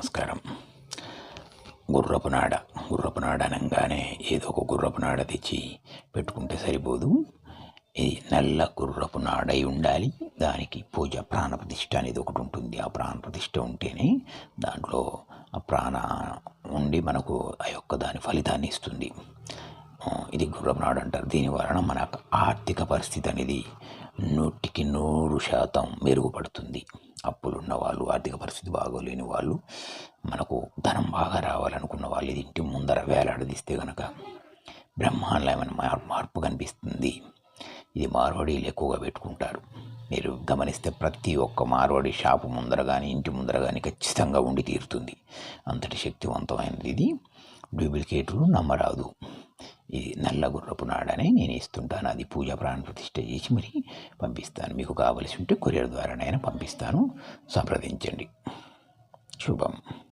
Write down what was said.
నమస్కారం. గుర్రపు నాడ గుర్రపు నాడ అనగానే ఏదో ఒక గుర్రపు నాడ తెచ్చి పెట్టుకుంటే సరిపోదు. ఇది నల్ల గుర్రపు నాడై ఉండాలి. దానికి పూజ ప్రాణప్రతిష్ఠ అనేది ఒకటి ఉంటుంది. ఆ ప్రాణప్రతిష్ట ఉంటేనే దాంట్లో ఆ ప్రాణ ఉండి మనకు ఆ యొక్క దాని ఫలితాన్ని ఇస్తుంది. ఇది గుర్రపు నాడు అంటారు. దీని వలన మన ఆర్థిక పరిస్థితి అనేది నూటికి నూరు శాతం మెరుగుపడుతుంది. అప్పులున్న వాళ్ళు ఆర్థిక పరిస్థితి బాగోలేని వాళ్ళు మనకు ధనం బాగా రావాలనుకున్న వాళ్ళు ఇది ఇంటి ముందర వేలాడదీస్తే కనుక బ్రహ్మాండమైన మార్- మార్పు కనిపిస్తుంది. ఇది మార్వాడీలు ఎక్కువగా పెట్టుకుంటారు. మీరు గమనిస్తే ప్రతి ఒక్క మార్వాడి షాపు ముందర కానీ ఇంటి ముందర కానీ ఖచ్చితంగా ఉండి తీరుతుంది. అంతటి శక్తివంతమైనది ఇది. డూప్లికేట్లు నమ్మరాదు. ఇది నల్ల గుర్రపు నాడని నేను ఇస్తుంటాను. అది పూజ ప్రాణ ప్రతిష్ట చేసి మరి పంపిస్తాను. మీకు కావలసి ఉంటే కొరియర్ ద్వారానైనా పంపిస్తాను. సంప్రదించండి. శుభం.